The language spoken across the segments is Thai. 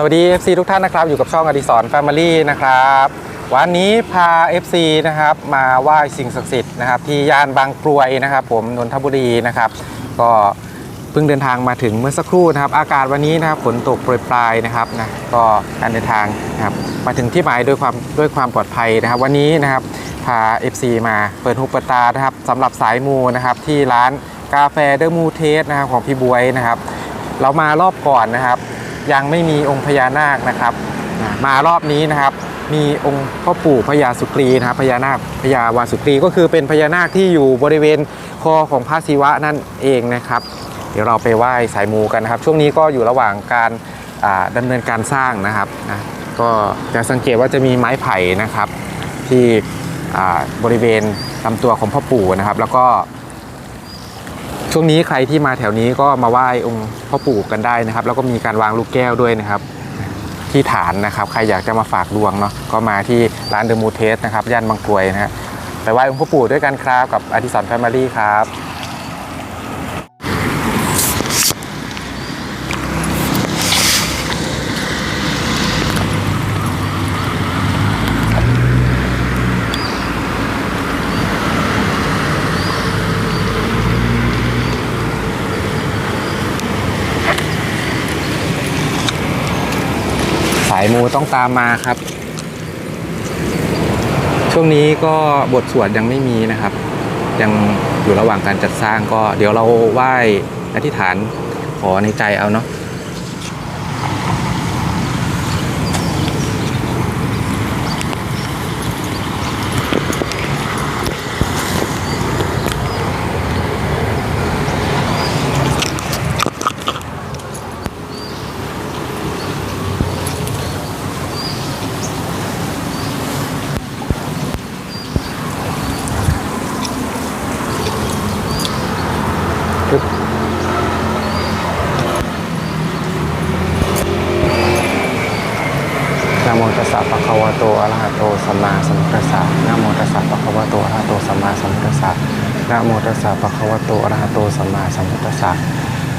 สวัสดี FC ทุกท่านนะครับ อยู่กับช่องอดิสรแฟมิลี่นะครับ วันนี้พา FC นะครับมาไหว้สิ่งศักดิ์สิทธิ์นะครับที่ย่านบางกรวยนะครับ ผมนนทบุรีนะครับ ก็เพิ่งเดินทางมาถึงเมื่อสักครู่นะครับ อากาศวันนี้นะครับฝนตกโปรยปลายนะครับนะก็การเดินทางนะครับมาถึงที่หมายด้วยความด้วยความปลอดภัยนะครับ วันนี้นะครับพา FC มาเปิดหูเปิดตานะครับสำหรับสายมูนะครับที่ร้านกาแฟเดอะมูเทสนะครับของพี่บวยนะครับ เรามารอบก่อนนะครับ ยังไม่มีองค์พญานาคนะครับ มารอบนี้นะครับ มีองค์พ่อปู่พญาสุกรีนะครับพญานาคพญาวาสุกรีก็คือเป็นพญานาคที่อยู่บริเวณคอของพระศิวะนั่นเองนะครับ เดี๋ยวเราไปไหว้สายมูกันนะครับ ช่วงนี้ก็อยู่ระหว่างการอ่าดำเนินการสร้างนะครับนะก็จะสังเกตว่าจะมีไม้ไผ่นะครับ ที่บริเวณลำตัวของพ่อปู่นะครับ แล้วก็ ช่วงนี้ใครที่มาแถวนี้ก็มาไหว้องค์พ่อปู่กันได้นะครับ แล้วก็มีการวางลูกแก้วด้วยนะครับ ที่ฐานนะครับ ใครอยากจะมาฝากดวงเนาะก็มาที่ร้านเดอะมูเทสนะครับย่านบางกรวยนะฮะไปไหว้องค์พ่อปู่ด้วยกันครับกับอธิสรแฟมิลี่ครับายมูต้องตามมาครับ ช่วงนี้ก็บทสวดยังไม่มีนะครับ ยังอยู่ระหว่างการจัดสร้างก็เดี๋ยวเราไหว้อธิษฐานขอในใจเอาเนาะปึ๊บ นะโมตัสสะปะคะวะ โตอะระหะโตสัมมาสัมพุทธัสสะนะโมตัสสะปะคะวะโตอะระหะโตสัมมาสัมพุทธัสสะนะโมตัสสะปะคะวะโตอะระหะโตสัมมาสัมพุทธัสสะ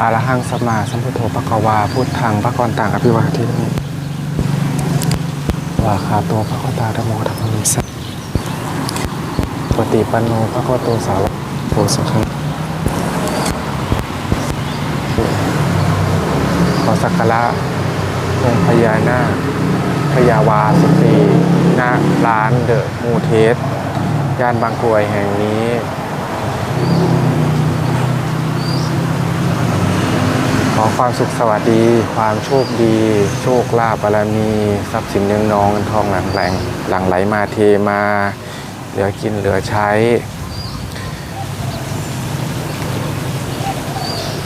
อะระหังสัมมาสัมพุทโธปะคะวาพุทธังพระกรตังอภิวาทิมิวาคาโตพระกตาธรรมโมธรรมิสัปฏิปันโนพระกโตสาวกโตสังฆขอสักการะองค์พญานาค พญาวาสุตรีณร้านเดอะมูเทสย่านบางกรวยแห่งนี้ขอความสุขสวัสดี ความโชคดี โชคลาภบารมีทรัพย์สินเนืองนองเงินทองหลังแหลงหลังไหลมาเทมา เหลือกินเหลือใช้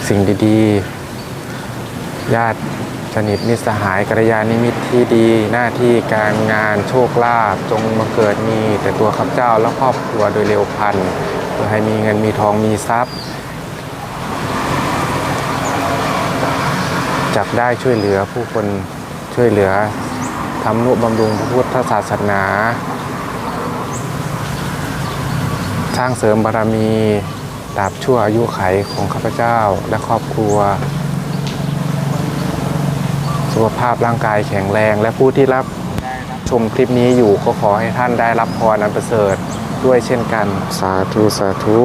สิ่งดีๆ ญาติ สนิทมิสหายกัลยาณมิตที่ดี หน้าที่การงานโชคลาภจงมาเกิดมี แต่ตัวข้าพเจ้าและครอบครัวโดยเร็วพันเพื่อให้มีเงินมีทองมีทรัพย์จับได้ช่วยเหลือผู้คนช่วยเหลือทำนุบำรุงพระพุทธศาสนา สร้างเสริมบารมีดาบชั่วอายุไขของข้าพเจ้าและครอบครัว สุขภาพร่างกายแข็งแรง และผู้ที่รับชมคลิปนี้อยู่ก็ขอให้ท่านได้รับพรอันประเสริฐด้วยเช่นกัน สาธุ สาธุ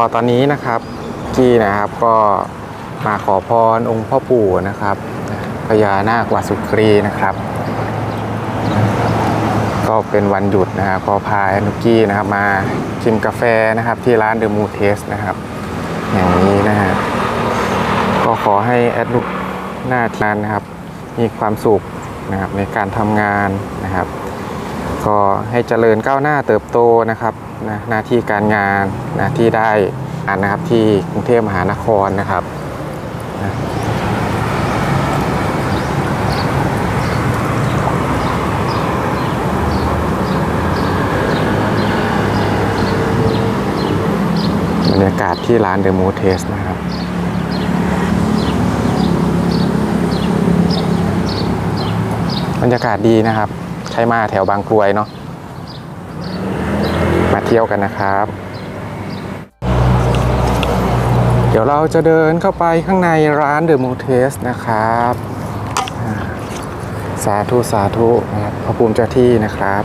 ก็ตอนนี้นะครับกี้นะครับก็มาขอพรองค์พ่อปู่นะครับพญานาควาสุกรีนะครับ ก็เป็นวันหยุดนะครับก็พาแอนุกี้นะครับมาชิมกาแฟนะครับที่ร้านเดอะมูเทสนะครับ อย่างนี้นะฮะก็ขอให้แอดนุกหน้าที่นั้นนะครับ มีความสุขนะครับในการทำงานนะครับ ก็ให้เจริญก้าวหน้าเติบโตนะครับ นะหน้าที่การงานนะที่ได้อ่านนะครับที่กรุงเทพมหานครนะครับนะที่ร้านเดอะมูเทสนะครับบรรยากาศดีนะครับใครมาแถวบางกรวยเนาะ มาเที่ยวกันนะครับ เดี๋ยวเราจะเดินเข้าไปข้างในร้านเดอะมูเทสนะครับ สาธุ สาธุนะครับพระภูมิเจ้าที่นะครับ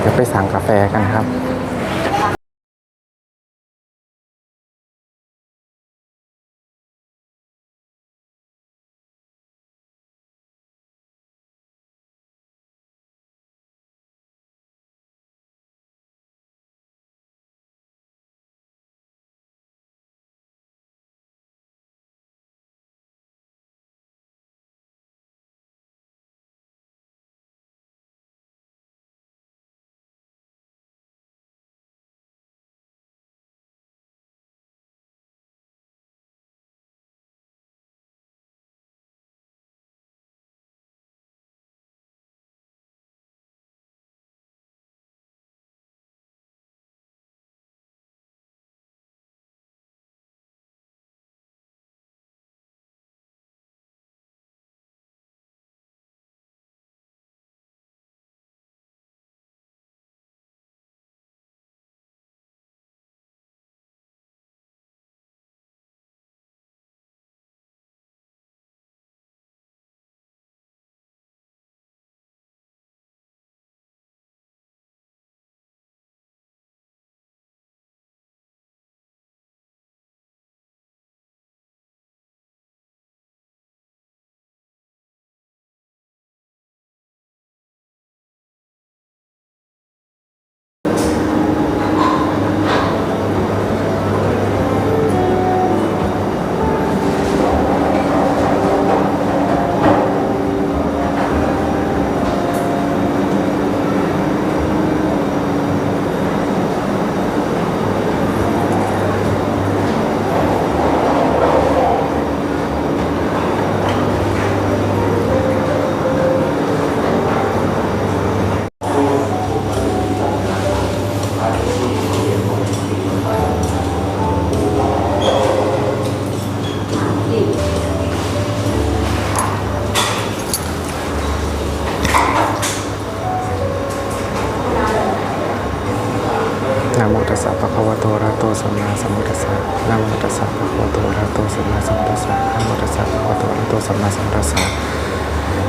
เดี๋ยวไปสั่งกา แฟกันครับ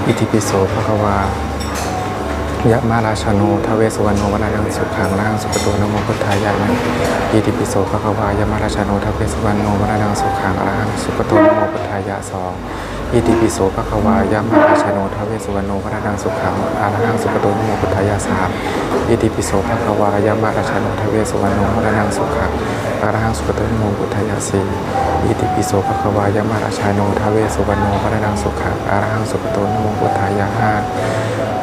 อิติปิโสภะควายะมาราชาโนทเวสุวรรณโนวนานังสุขังลังสุปโตนโมพุทธายะนะอิติปิโสภะควายะมาราชาโนทเวสุวรรณโนวนานังสุขังลังสุปโตนโมพุทธายะสอง อิติปิโสภะคะวายะมาราชาโนทเวสุวรรณโนวนานังสุขังอะระหังสุปโตนโมพุทธายะสามอิติปิโสภะคะวายะมาราชาโนทเวสุวรรณโนวนานังสุขังอะระหังสุปโตนโมพุทธายะสี่อิติปิโสภะคะวายะมาราชาโนทเวสุวรรณโนวนานังสุขังอะระหังสุปโตนโมพุทธายะห้า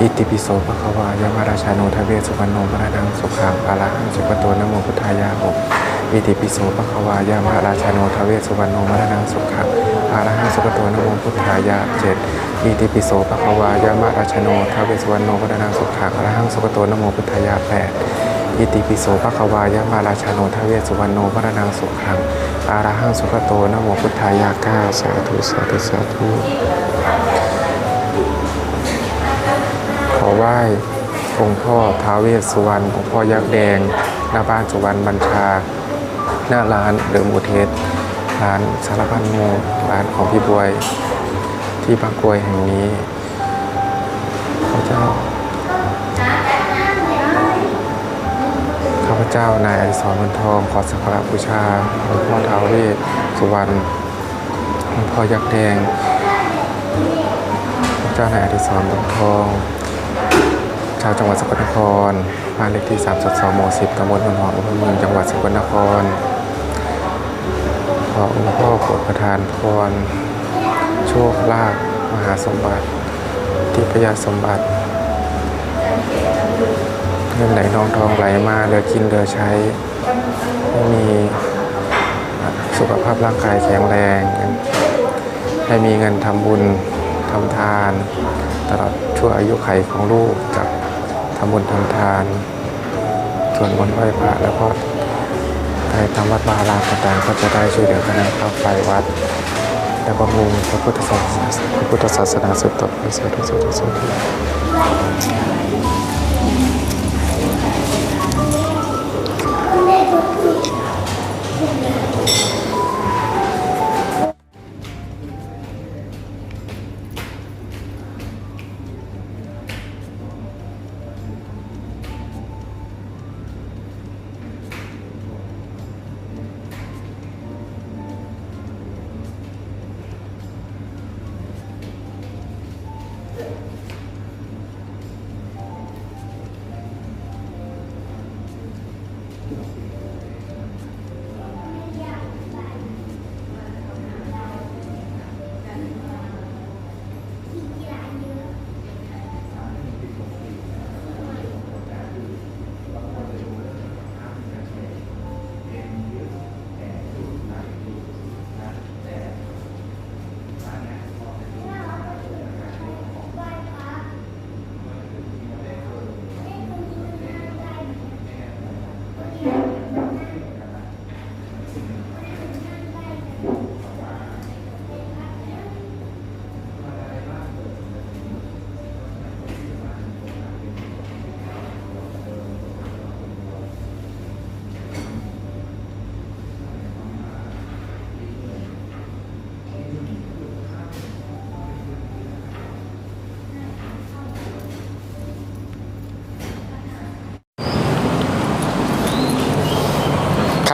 อิติปิโสภะคะวายะมาราชาโนทเวสุวรรณโนมรณังสุขังอะระหังสุปโตนโมพุทธายะหกอิติปิโสภะคะวายะมาราชาโนทเวสสุวรรณโนมรณังสุขัง อะระหังสุปโตนโมพุทธายะเจ็ดอิติปิโสภะคะวายะมาราชโนทเวสุวรรณโนมรณังสุขังอะระหังสุปโตนโมพุทธายะแปดอิติปิโสภะคะวายะมาราชาโนทเวสุวรรณโนมรณังสุขังอะระหังสุปโตนโมพุทธายะเก้าสาธุสาธุสาธุขอไหว้องค์พ่อท้าเวสสุวรรณองค์พ่อยักษ์แดง หน้าบ้านสุวรรณบัญชา หน้าร้านเดิมอุเทส ร้านสารพันงูร้านของพี่บวย ที่บางกรวยแห่งนี้ข้าพเจ้าข้าพเจ้านายอดิศรวันทองขอสักการะบูชาองค์พ่อท้าวเวสสุวรรณองค์พ่อยักษ์แดงเจ้านายอดิศรบงทอง ชาวจังหวัดสกลนครบ้านเลขที่3 2หมู่10ตำบลนนหอมอำเภอเมืองจังหวัดสกลนคร ขอองค์พ่อโปรดประทานพร โชคลาภมหาสมบัติทิพยสมบัติเงินไหลนองทองไหลมาเหลือกินเหลือใช้ให้มีสุขภาพร่างกายแข็งแรง ให้มีเงินทำบุญทำทาน ตลอดชั่วอายุไขของลูกจากทำบุญทำทาน ส่วนบนไหว้พระแล้วก็ ได้ทำวัดบาลารามต่างๆก็จะได้ช่วยเหลือกันเข้าไฟวัด และบำรุงพระพุทธศาสนาพระพุทธศาสนาสืบต่อไปสาธุสาธุสาธุ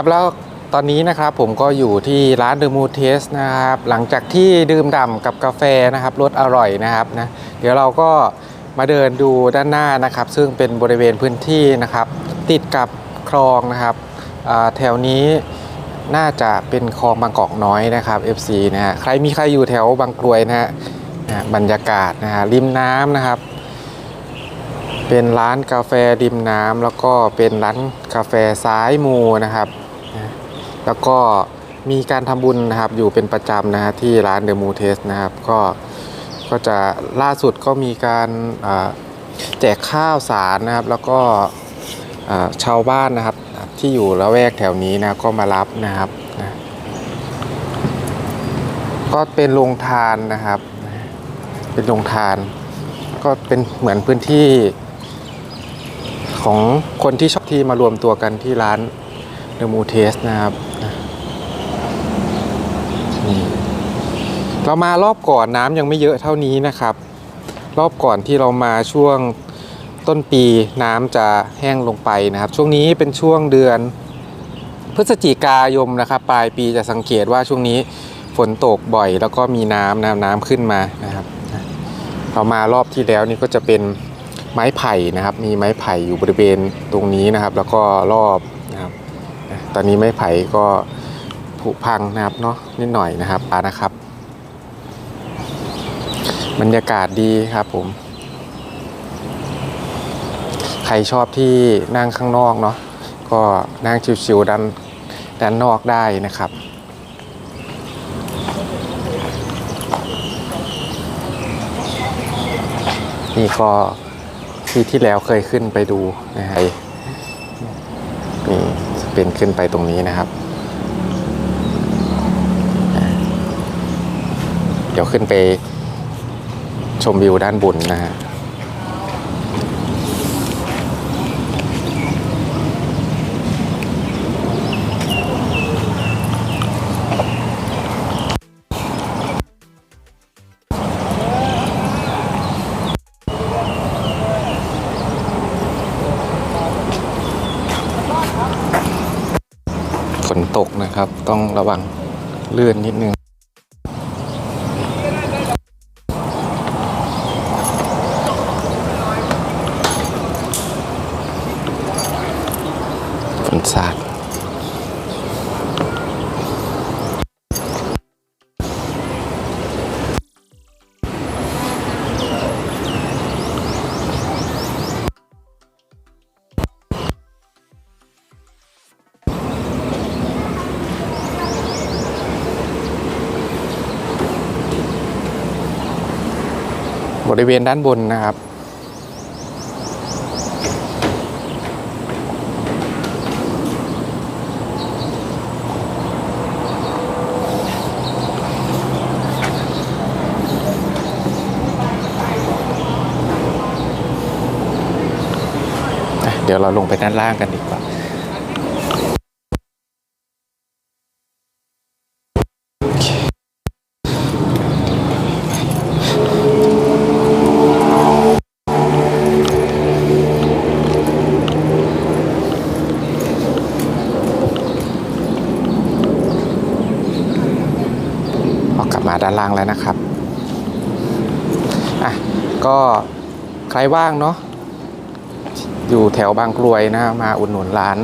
ครับแล้วตอนนี้นะครับผมก็อยู่ที่ร้านเดอะมูเทสนะครับ หลังจากที่ดื่มด่ำกับกาแฟนะครับรสอร่อยนะครับนะเดี๋ยวเราก็มาเดินดูด้านหน้านะครับ ซึ่งเป็นบริเวณพื้นที่นะครับ ติดกับคลองนะครับแถวนี้น่าจะเป็นคลองบางกอกน้อยนะครับ FC นะฮะใครมีใครอยู่แถวบางกรวยนะฮะบรรยากาศนะฮะริมน้ำนะครับ เป็นร้านกาแฟริมน้ำแล้วก็เป็นร้านกาแฟซ้ายมือนะครับ แล้วก็มีการทำบุญนะครับอยู่เป็นประจำนะฮะที่ร้านเดอะมูเทสนะครับก็ก็จะล่าสุดก็มีการแจกข้าวสารนะครับ แล้วก็ชาวบ้านนะครับที่อยู่ละแวกแถวนี้นะก็มารับนะครับนะก็เป็นโรงทานนะครับ เป็นโรงทาน ก็เป็นเหมือนพื้นที่ของคนที่ชอบที่มารวมตัวกันที่ร้านเดอะมูเทสนะครับนี่ เรามารอบก่อนน้ำยังไม่เยอะเท่านี้นะครับ รอบก่อนที่เรามาช่วงต้นปีน้ำจะแห้งลงไปนะครับ ช่วงนี้เป็นช่วงเดือน พฤศจิกายนนะครับ ปลายปีจะสังเกตว่าช่วงนี้ฝนตกบ่อย แล้วก็มีน้ำน้ำน้ำขึ้นมานะครับเรามารอบที่แล้วนี่ก็จะเป็นไม้ไผ่นะครับ มีไม้ไผ่อยู่บริเวณตรงนี้นะครับ แล้วก็รอบนะครับ ตอนนี้ไม้ไผ่ก็ผุพังนะครับเนาะนิดหน่อยนะครับอ่านะครับ บรรยากาศดีครับผม ใครชอบที่นั่งข้างนอกเนาะก็นั่งชิวๆด้านด้านนอกได้นะครับนี่ก็ที่ที่แล้วเคยขึ้นไปดูนะฮะนี่เป็นขึ้นไปตรงนี้นะครับ เดี๋ยวขึ้นไป ชมวิวด้านบนนะฮะฝนตกนะครับ ต้องระวังเลื่อนนิดนึง บริเวณด้านบนนะครับ เดี๋ยวเราลงไปด้านล่างกันดีกว่า ใครว่างเนาะอยู่แถวบางกรวยนะมาอุดหนุนร้าน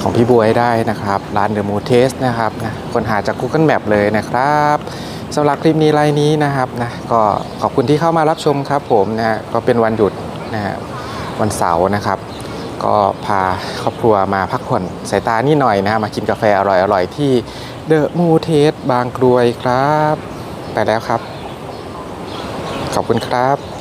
ของพี่บวยได้นะครับ ร้านเดอะมูเทสนะครับนะคนหาจาก Google Map เลยนะครับสำหรับคลิปนี้ไลน์นี้นะครับนะก็ขอบคุณที่เข้ามารับชมครับผมนะก็เป็นวันหยุดนะฮะวันเสาร์นะครับ ก็พาครอบครัวมาพักผ่อนสายตานี่หน่อยนะมากินกาแฟอร่อยๆ ที่เดอะมูเทสบางกรวยครับ ไปแล้วครับ ขอบคุณครับ